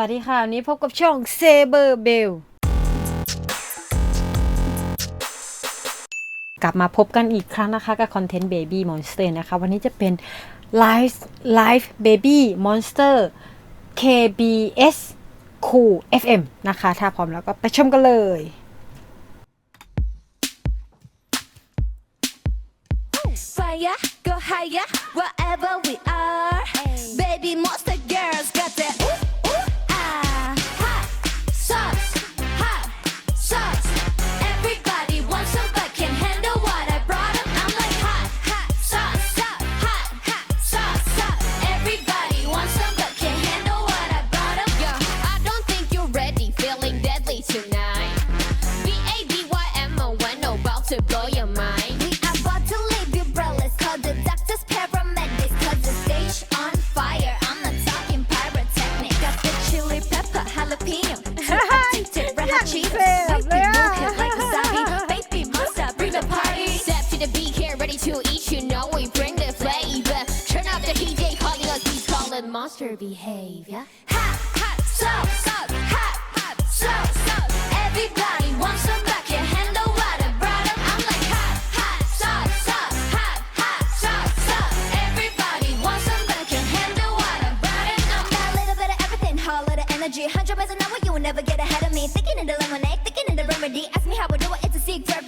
วัสดีค่ะวันนี้พบกับช่องเซเบอร์เบลกลับมาพบกันอีกครั้งนะคะกับคอนเทนต์เบบี้มอนสเตอร์นะคะ วันนี้จะเป็นไลฟ์ไลฟ์เบบี้มอนสเตอร์ KBS คู l FM นะคะ ถ้าพร้อมแล้วก็ไปชมกันเลยไฟยก็ไฮย w h a t e v e r we to blow your mind. We are about to leave you breathless. Call the doctors, paramedics. Cause the stage on fire. I'm not talking pyrotechnic. Got the chili pepper, jalapeno. Updated hot, cheese. Baby, move it like wasabi. Baby, monster, bring the party. Step to the beat here, ready to eat. You know we bring the flavor. Turn off the DJ, calling us. He's calling monster behavior. Ha, ha, so. never get ahead of me. Thinking of the lemonade, thinking of the remedy. Ask me how I do it, it's a secret.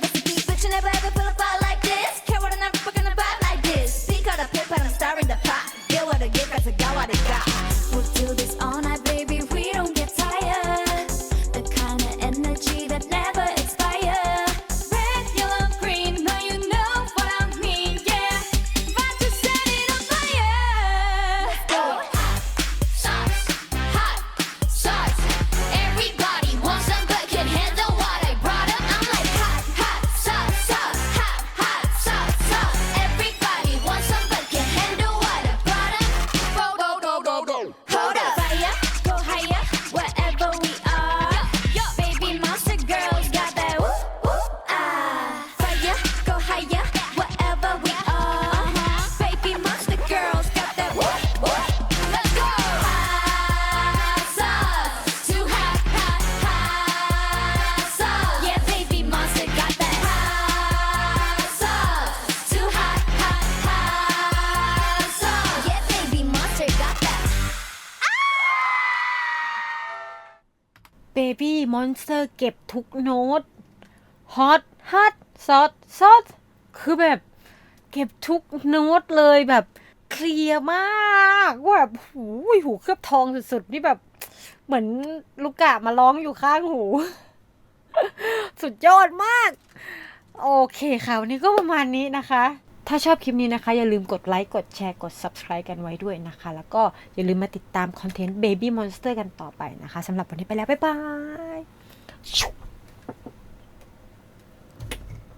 เบบี้มอนสเตอร์เก็บทุกโน้ตฮอตฮัตซอสซอสคือแบบ เก็บทุกโน้ตเลยแบบเคลียร์มากว่าแบบหูหูเคลือบทองสุดๆ นี่แบบ เหมือนลูกกะมาร้องอยู่ข้างหู สุดยอดมาก โอเคค่ะ วันนี้ก็ประมาณนี้นะคะถ้าชอบคลิปนี้นะคะอย่าลืมกดไลค์กดแชร์กด subscribe กันไว้ด้วยนะคะ แล้วก็อย่าลืมมาติดตามคอนเทนต์ Baby Monster กันต่อไปนะคะสำหรับวันนี้ไปแล้ว บ๊ายบาย